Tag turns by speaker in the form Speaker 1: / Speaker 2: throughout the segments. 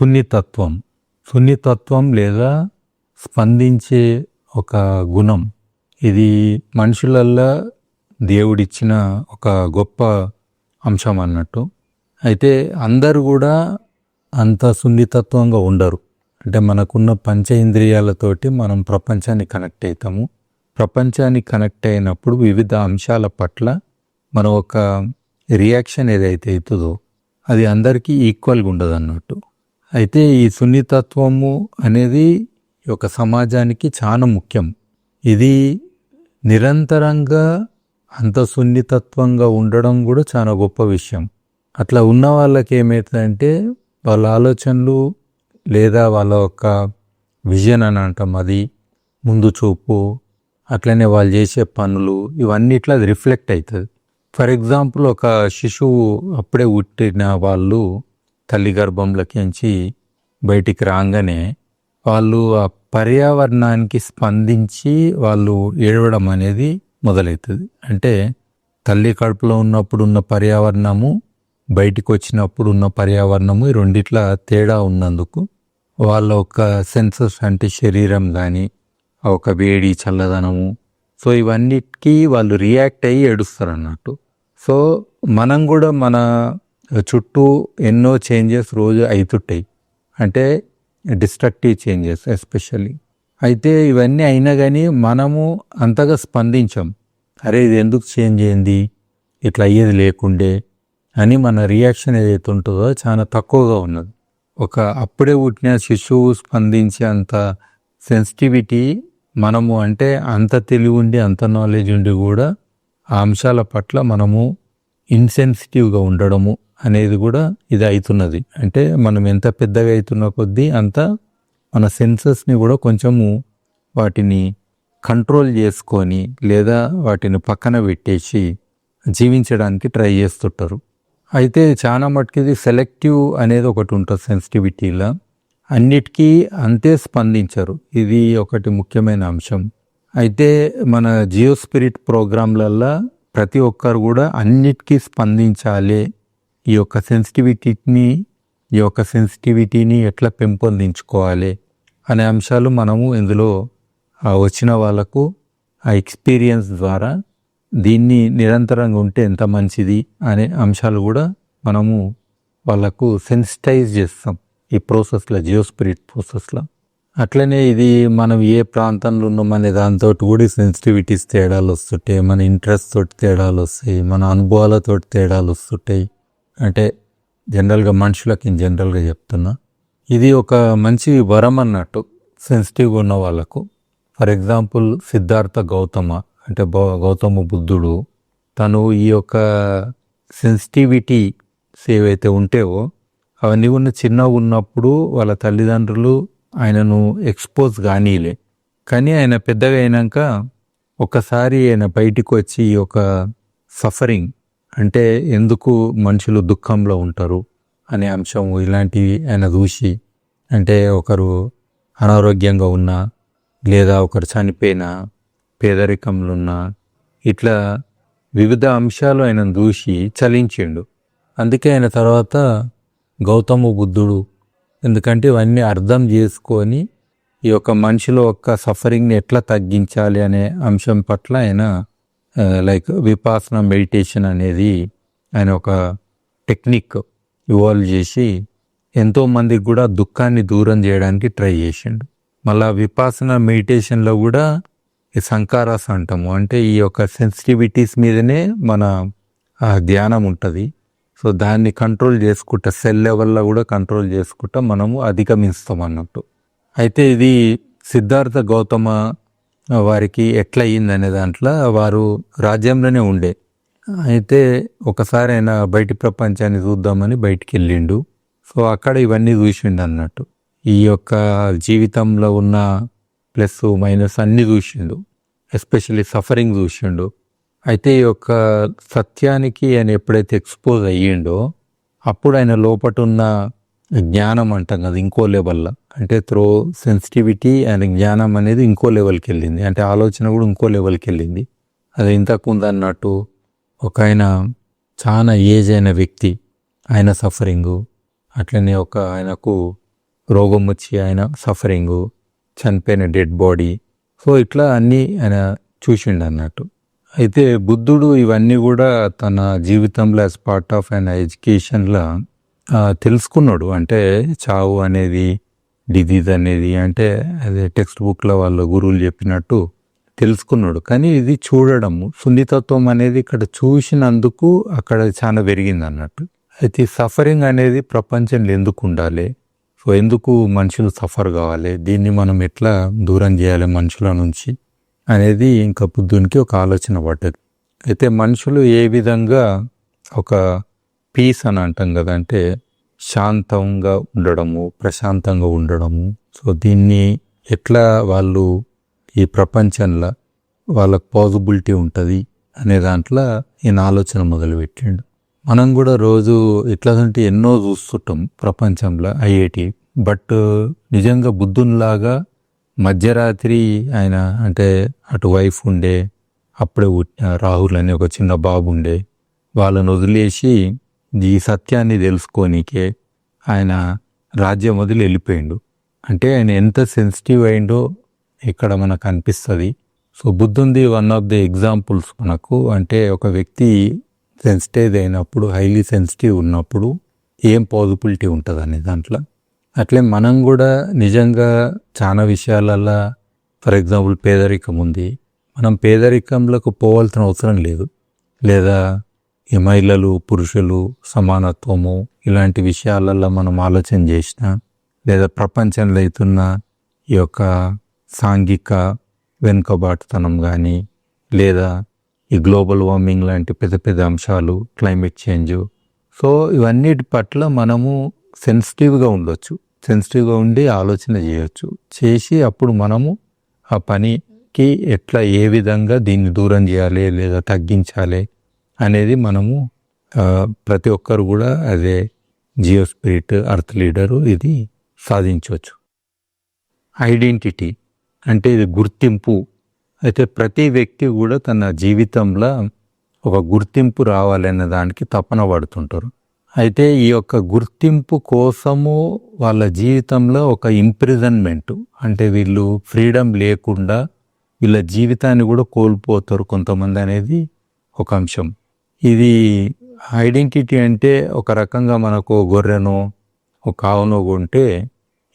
Speaker 1: సున్నితత్వం. సున్నితత్వం లేదా స్పందించే ఒక గుణం. ఇది మనుషులల్లో దేవుడిచ్చిన ఒక గొప్ప అంశం అన్నట్టు. అయితే అందరూ కూడా అంత సున్నితత్వంగా ఉండరు. అంటే మనకున్న పంచేంద్రియాలతోటి మనం ప్రపంచాన్ని కనెక్ట్ అవుతాము ప్రపంచానికి కనెక్ట్ అయినప్పుడు వివిధ అంశాల పట్ల మనం ఒక రియాక్షన్ ఏదైతే అవుతుందో అది అందరికీ ఈక్వల్గా ఉండదు అన్నట్టు అయితే ఈ సున్నితత్వము అనేది ఒక సమాజానికి చాలా ముఖ్యం. ఇది నిరంతరంగా అంత సున్నితత్వంగా ఉండడం కూడా చాలా గొప్ప విషయం. అట్లా ఉన్న వాళ్ళకి ఏమవుతుందంటే వాళ్ళ ఆలోచనలు లేదా వాళ్ళ యొక్క విజన్ అని అంటాం అది ముందు చూపు అట్లనే వాళ్ళు చేసే పనులు ఇవన్నీ ఇట్లా అది రిఫ్లెక్ట్ అవుతుంది ఫర్ ఎగ్జాంపుల్ ఒక శిశువు అప్పుడే పుట్టిన వాళ్ళు తల్లి గర్భంలోకించి బయటికి రాగానే వాళ్ళు ఆ పర్యావరణానికి స్పందించి వాళ్ళు ఏడవడం అనేది మొదలవుతుంది. అంటే తల్లి కడుపులో ఉన్నప్పుడు ఉన్న పర్యావరణము బయటికి వచ్చినప్పుడు ఉన్న పర్యావరణము ఈ రెండిట్ల తేడా ఉన్నందుకు వాళ్ళ ఒక సెన్సస్ అంటే శరీరం కానీ ఒక వేడి చల్లదనము. సో ఇవన్నిటికీ వాళ్ళు రియాక్ట్ అయ్యి ఏడుస్తారు అన్నట్టు సో మనం కూడా మన చుట్టూ ఎన్నో చేంజెస్ రోజు అవుతుంటాయి అంటే డిస్ట్రక్టివ్ చేంజెస్ ఎస్పెషల్లీ. అయితే ఇవన్నీ అయినా కానీ మనము అంతగా స్పందించాం. అరే ఇది ఎందుకు చేంజ్ అయింది? ఇట్లా అయ్యేది లేకుండే అని మన రియాక్షన్ ఏదైతే ఉంటుందో చాలా తక్కువగా ఉన్నది. ఒక అప్పుడే పుట్టిన శిశువు స్పందించే అంత సెన్సిటివిటీ మనము అంటే అంత తెలివి ఉండి అంత నాలెడ్జ్ ఉండి కూడా ఆ అంశాల పట్ల మనము ఇన్సెన్సిటివ్గా ఉండడము అనేది కూడా ఇది అవుతున్నది అంటే మనం ఎంత పెద్దగా అవుతున్న కొద్దీ అంత మన సెన్సెస్ని కూడా కొంచెము వాటిని కంట్రోల్ చేసుకొని లేదా వాటిని పక్కన పెట్టేసి జీవించడానికి ట్రై చేస్తుంటారు. అయితే చాలా మటుకిది ఇది సెలెక్టివ్ అనేది ఒకటి ఉంటుంది సెన్సిటివిటీలో. అన్నిటికీ అంతే స్పందించరు. ఇది ఒకటి ముఖ్యమైన అంశం. అయితే మన జియో స్పిరిట్ ప్రోగ్రాంలల్లో ప్రతి ఒక్కరు కూడా అన్నిటికీ స్పందించాలి ఈ యొక్క సెన్సిటివిటీని ఈ యొక్క సెన్సిటివిటీని ఎట్లా పెంపొందించుకోవాలి అనే అంశాలు మనము ఇందులో వచ్చిన వాళ్ళకు ఆ ఎక్స్పీరియన్స్ ద్వారా దీన్ని నిరంతరంగా ఉంటే ఎంత మంచిది అనే అంశాలు కూడా మనము వాళ్ళకు సెన్సిటైజ్ చేస్తాం ఈ ప్రాసెస్లో జియో స్పిరిట్ ప్రాసెస్లో అట్లనే ఇది మనం ఏ ప్రాంతంలో ఉన్నామనే దాంతో కూడా సెన్సిటివిటీస్ తేడాలు వస్తుంటాయి మన ఇంట్రెస్ట్ తోటి తేడాలు వస్తాయి మన అనుభవాలతో తేడాలు వస్తుంటాయి. అంటే జనరల్గా మనుషులకి జనరల్గా చెప్తున్నా ఇది ఒక మంచి వరం అన్నట్టు సెన్సిటివ్గా ఉన్న వాళ్ళకు. ఫర్ ఎగ్జాంపుల్ సిద్ధార్థ గౌతమ అంటే బౌ- గౌతమ బుద్ధుడు తను ఈ యొక్క సెన్సిటివిటీస్ ఏవైతే ఉంటేవో అవన్నీ ఉన్న చిన్నగా ఉన్నప్పుడు వాళ్ళ తల్లిదండ్రులు ఆయనను ఎక్స్పోజ్ కానీలే. కానీ ఆయన పెద్దగా అయినాక ఒకసారి ఆయన బయటికి వచ్చి ఈ యొక్క సఫరింగ్ అంటే ఎందుకు మనుషులు దుఃఖంలో ఉంటారు అనే అంశం ఇలాంటివి ఆయన చూసి అంటే ఒకరు అనారోగ్యంగా ఉన్నా లేదా ఒకరు చనిపోయినా పేదరికంలో ఉన్నా ఇట్లా వివిధ అంశాలు ఆయన దూషి చలించిండు. అందుకే ఆయన తర్వాత గౌతమ బుద్ధుడు ఎందుకంటే ఇవన్నీ అర్థం చేసుకొని ఈ యొక్క మనిషిలో యొక్క సఫరింగ్ని ఎట్లా తగ్గించాలి అనే అంశం పట్ల ఆయన లైక్ విపాసన మెడిటేషన్ అనేది ఆయన ఒక టెక్నిక్ ఇవాల్వ్ చేసి ఎంతోమందికి కూడా దుఃఖాన్ని దూరం చేయడానికి ట్రై చేసిండు. మళ్ళా విపాసన మెడిటేషన్లో కూడా ఈ సంకారాస్ అంటాము. అంటే ఈ యొక్క సెన్సిటివిటీస్ మీదనే మన ధ్యానం ఉంటుంది. సో దాన్ని కంట్రోల్ చేసుకుంటా సెల్ లెవెల్లో కూడా కంట్రోల్ చేసుకుంటా మనము అధిగమిస్తాం అన్నట్టు. అయితే ఇది సిద్ధార్థ గౌతమ వారికి ఎట్లా దాంట్లో వారు రాజ్యంలోనే ఉండే. అయితే ఒకసారి ఆయన బయటి ప్రపంచాన్ని చూద్దామని బయటికి వెళ్ళిండు సో అక్కడ ఇవన్నీ చూసిండు అన్నట్టు ఈ యొక్క జీవితంలో ఉన్న ప్లస్ మైనస్ అన్నీ చూసిండు. ఎస్పెషల్లీ సఫరింగ్ చూసిండు. అయితే ఈ యొక్క సత్యానికి ఆయన ఎప్పుడైతే ఎక్స్పోజ్ అయ్యిండో అప్పుడు ఆయన లోపట ఉన్న జ్ఞానం అంటాం కదా ఇంకో లెవెల్లో అంటే త్రో సెన్సిటివిటీ అండ్ జ్ఞానం అనేది ఇంకో లెవెల్కి వెళ్ళింది. అంటే ఆలోచన కూడా ఇంకో లెవెల్కి వెళ్ళింది. అది ఇంతకు ఉందన్నట్టు అన్నట్టు ఒక ఆయన చాలా ఏజ్ అయిన వ్యక్తి ఆయన సఫరింగు అట్లనే ఒక ఆయనకు రోగం వచ్చి ఆయన సఫరింగు చనిపోయిన డెడ్ బాడీ సో ఇట్లా అన్నీ ఆయన చూసిండు అన్నట్టు. అయితే బుద్ధుడు ఇవన్నీ కూడా తన జీవితంలో యాజ్ పార్ట్ ఆఫ్ ఆయన ఎడ్యుకేషన్లో తెలుసుకున్నాడు. అంటే చావు అనేది డిజీజ్ అనేది అంటే అదే టెక్స్ట్ బుక్లో వాళ్ళ గురువులు చెప్పినట్టు తెలుసుకున్నాడు. కానీ ఇది చూడడము సున్నితత్వం అనేది ఇక్కడ చూసినందుకు అక్కడ చాలా పెరిగింది అన్నట్టు. అయితే సఫరింగ్ అనేది ప్రపంచంలో ఎందుకు ఉండాలి? సో ఎందుకు మనుషులు సఫర్ కావాలి? దీన్ని మనం ఎట్లా దూరం చేయాలి మనుషుల నుంచి? అనేది ఇంకా బుద్ధునికి ఒక ఆలోచన పడ్డది. అయితే మనుషులు ఏ విధంగా ఒక పీస్ అని అంటాం కదా అంటే శాంతంగా ఉండడము ప్రశాంతంగా ఉండడము. సో దీన్ని ఎట్లా వాళ్ళు ఈ ప్రపంచంలో వాళ్ళకు పాజిబిలిటీ ఉంటుంది అనే దాంట్లో ఈయన ఆలోచన మొదలుపెట్టిండు. మనం కూడా రోజు ఇట్లాంటి ఎన్నో చూస్తుంటాం ప్రపంచంలో ఐఐటి. బట్ నిజంగా బుద్ధునిలాగా మధ్యరాత్రి ఆయన అంటే అటు వైఫ్ ఉండే అప్పుడే రాహుల్ అనే ఒక చిన్న బాబు ఉండే వాళ్ళని వదిలేసి ఈ సత్యాన్ని తెలుసుకోనికే ఆయన రాజ్యం వదిలి వెళ్ళిపోయిండు. అంటే ఆయన ఎంత సెన్సిటివ్ అయిండో ఇక్కడ మనకు అనిపిస్తుంది. సో బుద్ధుంది వన్ ఆఫ్ ది ఎగ్జాంపుల్స్ మనకు. అంటే ఒక వ్యక్తి సెన్సిటివ్ అయినప్పుడు హైలీ సెన్సిటివ్ ఉన్నప్పుడు ఏం పాజిబిలిటీ ఉంటుంది అనే దాంట్లో. అట్లే మనం కూడా నిజంగా చాలా విషయాలల్లో ఫర్ ఎగ్జాంపుల్ పేదరికం ఉంది. మనం పేదరికంలోకి పోవాల్సిన అవసరం లేదు. లేదా మహిళలు పురుషులు సమానత్వము ఇలాంటి విషయాలలో మనం ఆలోచన చేసిన లేదా ప్రపంచంలో అవుతున్న ఈ యొక్క సాంఘిక వెనుకబాటుతనం కానీ లేదా ఈ గ్లోబల్ వార్మింగ్ లాంటి పెద్ద పెద్ద అంశాలు క్లైమేట్ చేంజ్. సో ఇవన్నిటి పట్ల మనము సెన్సిటివ్గా ఉండొచ్చు. సెన్సిటివ్గా ఉండి ఆలోచన చేయొచ్చు. చేసి అప్పుడు మనము ఆ పనికి ఎట్లా ఏ విధంగా దీన్ని దూరం చేయాలి లేదా తగ్గించాలి అనేది మనము ప్రతి ఒక్కరు కూడా అదే జియో స్పిరిట్ అర్త్ లీడరు ఇది సాధించవచ్చు. ఐడెంటిటీ అంటే ఇది గుర్తింపు. అయితే ప్రతి వ్యక్తి కూడా తన జీవితంలో ఒక గుర్తింపు రావాలనే దానికి తపన పడుతుంటారు. అయితే ఈ యొక్క గుర్తింపు కోసము వాళ్ళ జీవితంలో ఒక ఇంప్రిజన్మెంట్ అంటే వీళ్ళు ఫ్రీడమ్ లేకుండా వీళ్ళ జీవితాన్ని కూడా కోల్పోతారు కొంతమంది అనేది ఒక అంశం. ఇది ఐడెంటిటీ అంటే ఒక రకంగా మనకు గొర్రెనో ఒక ఆవునో కొంటే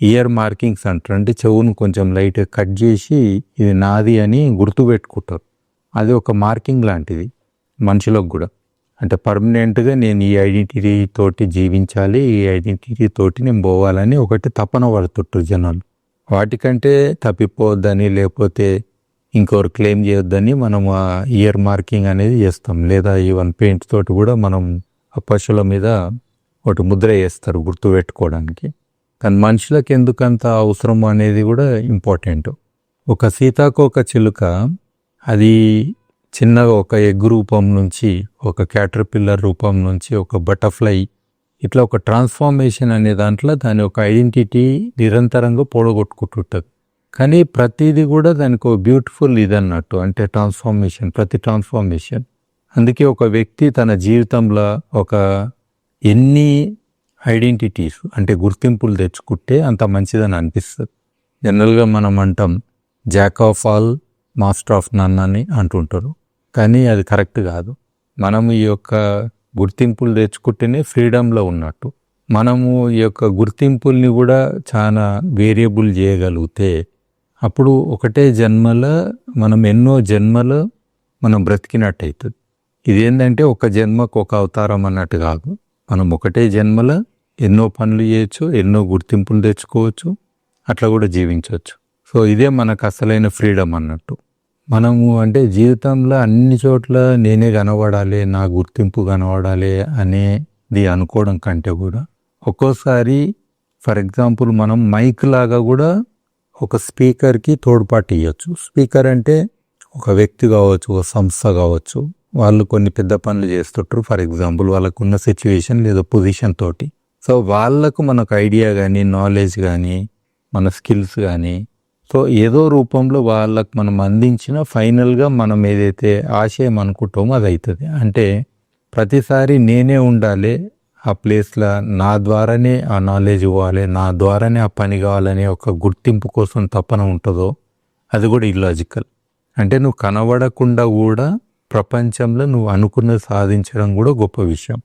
Speaker 1: ఇయర్ మార్కింగ్స్ అంటారు. అంటే చెవును కొంచెం లైట్ కట్ చేసి ఇది నాది అని గుర్తుపెట్టుకుంటారు. అది ఒక మార్కింగ్ లాంటిది మనుషులకు కూడా. అంటే పర్మనెంట్గా నేను ఈ ఐడెంటిటీ తోటి జీవించాలి ఈ ఐడెంటిటీ తోటి నేను పోవాలని ఒకటి తపన పడుతుంటారు జనాలు. వాటికంటే తప్పిపోవద్దని లేకపోతే ఇంకొకరు క్లెయిమ్ చేయొద్దని మనం ఆ ఇయర్ మార్కింగ్ అనేది చేస్తాం. లేదా ఈవెన్ పెయింట్ తోటి కూడా మనం ఆ పశువుల మీద ఒకటి ముద్ర వేస్తారు గుర్తు పెట్టుకోవడానికి. కానీ మనుషులకు ఎందుకంత అవసరం అనేది కూడా ఇంపార్టెంట్ ఒక సీతాకోక చిలుక అది చిన్నగా ఒక ఎగ్ రూపం నుంచి ఒక క్యాటర్పిల్లర్ రూపం నుంచి ఒక బటర్ఫ్లై ఇట్లా ఒక ట్రాన్స్ఫార్మేషన్ అనే దాంట్లో దాని ఒక ఐడెంటిటీ నిరంతరంగా పొడగొట్టుకుంటుంటుంది కానీ ప్రతిదీ కూడా దానికి ఒక బ్యూటిఫుల్ ఇది అన్నట్టు అంటే ట్రాన్స్ఫార్మేషన్ ప్రతి ట్రాన్స్ఫార్మేషన్ అందుకే ఒక వ్యక్తి తన జీవితంలో ఒక ఎన్ని ఐడెంటిటీస్ అంటే గుర్తింపులు తెచ్చుకుంటే అంత మంచిదని అనిపిస్తుంది. జనరల్గా మనం అంటాం jack of all master of none అని అంటుంటారు. కానీ అది కరెక్ట్ కాదు. మనం ఈ యొక్క గుర్తింపులు తెచ్చుకుంటేనే ఫ్రీడంలో ఉన్నట్టు. మనము ఈ యొక్క గుర్తింపుల్ని కూడా చాలా వేరియబుల్ చేయగలిగితే అప్పుడు ఒకటే జన్మల మనం ఎన్నో జన్మలు మనం బ్రతికినట్టు అవుతుంది ఇదేంటంటే ఒక జన్మకు ఒక అవతారం అన్నట్టు కాదు. మనం ఒకటే జన్మల ఎన్నో పనులు చేయొచ్చు ఎన్నో గుర్తింపులు తెచ్చుకోవచ్చు అట్లా కూడా జీవించవచ్చు సో ఇదే మనకు అసలైన ఫ్రీడమ్ అన్నట్టు. మనము అంటే జీవితంలో అన్ని చోట్ల నేనే కనబడాలి నా గుర్తింపు కనబడాలి అనేది అనుకోవడం కంటే కూడా ఒక్కోసారి ఫర్ ఎగ్జాంపుల్ మనం మైక్ లాగా కూడా ఒక స్పీకర్కి తోడ్పాటు ఇవ్వచ్చు స్పీకర్ అంటే ఒక వ్యక్తి కావచ్చు ఒక సంస్థ కావచ్చు వాళ్ళు కొన్ని పెద్ద పనులు చేస్తుంటారు. ఫర్ ఎగ్జాంపుల్ వాళ్ళకున్న సిచ్యువేషన్ లేదా పొజిషన్ తోటి. సో వాళ్ళకు మనకు ఐడియా కానీ నాలెడ్జ్ కానీ మన స్కిల్స్ కానీ సో ఏదో రూపంలో వాళ్ళకు మనం అందించిన ఫైనల్గా మనం ఏదైతే ఆశయం అనుకుంటామో అది అవుతుంది అంటే ప్రతిసారి నేనే ఉండాలి ఆ ప్లేస్లో నా ద్వారానే ఆ నాలెడ్జ్ ఇవ్వాలి నా ద్వారానే ఆ పని కావాలనే ఒక గుర్తింపు కోసం తపన ఉంటుందో అది కూడా ఇల్లాజికల్ అంటే నువ్వు కనబడకుండా కూడా ప్రపంచంలో నువ్వు అనుకున్నది సాధించడం కూడా గొప్ప విషయం.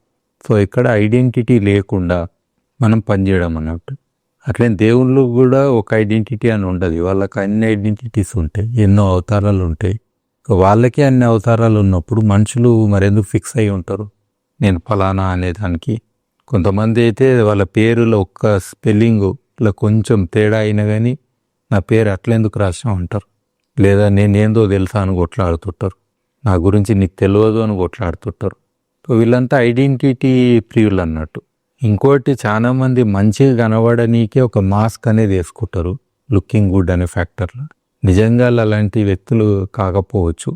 Speaker 1: సో ఇక్కడ ఐడెంటిటీ లేకుండా మనం పనిచేయడం అన్నట్టు. అట్లే దేవుళ్ళు కూడా ఒక ఐడెంటిటీ అని ఉండదు. వాళ్ళకి అన్ని ఐడెంటిటీస్ ఉంటాయి ఎన్నో అవతారాలు ఉంటాయి. వాళ్ళకే అన్ని అవతారాలు ఉన్నప్పుడు మనుషులు మరెందుకు ఫిక్స్ అయి ఉంటారు? నేను ఫలానా అనే దానికి కొంతమంది అయితే వాళ్ళ పేరులో ఒక్క స్పెల్లింగు ఇలా కొంచెం తేడా అయినా కానీ నా పేరు అట్లెందుకు రాసాం అంటారు. లేదా నేనేందో తెలుసా అని కొట్లాడుతుంటారు. నా గురించి నీకు తెలియదు అని కొట్లాడుతుంటారు. సో వీళ్ళంతా ఐడెంటిటీ ప్రియులు అన్నట్టు. ఇంకోటి చాలామంది మంచిగా కనబడనీకే ఒక మాస్క్ అనేది వేసుకుంటారు. లుకింగ్ గుడ్ అనే ఫ్యాక్టర్లో. నిజంగా అలాంటి వ్యక్తులు కాకపోవచ్చు.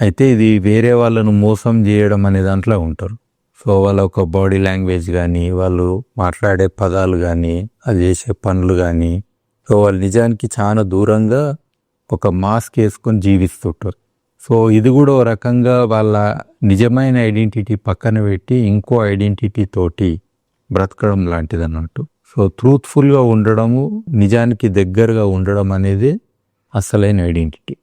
Speaker 1: అయితే ఇది వేరే వాళ్ళను మోసం చేయడం అనే దాంట్లో ఉంటారు. సో వాళ్ళ ఒక బాడీ లాంగ్వేజ్ కానీ వాళ్ళు మాట్లాడే పదాలు కానీ అది చేసే పనులు కానీ సో వాళ్ళు నిజానికి చాలా దూరంగా ఒక మాస్క్ వేసుకొని జీవిస్తుంటారు. సో ఇది కూడా ఒక రకంగా వాళ్ళ నిజమైన ఐడెంటిటీ పక్కన పెట్టి ఇంకో ఐడెంటిటీ తోటి బ్రతకడం లాంటిది అన్నట్టు సో ట్రూత్ఫుల్గా ఉండడము నిజానికి దగ్గరగా ఉండడం అనేది అసలైన ఐడెంటిటీ.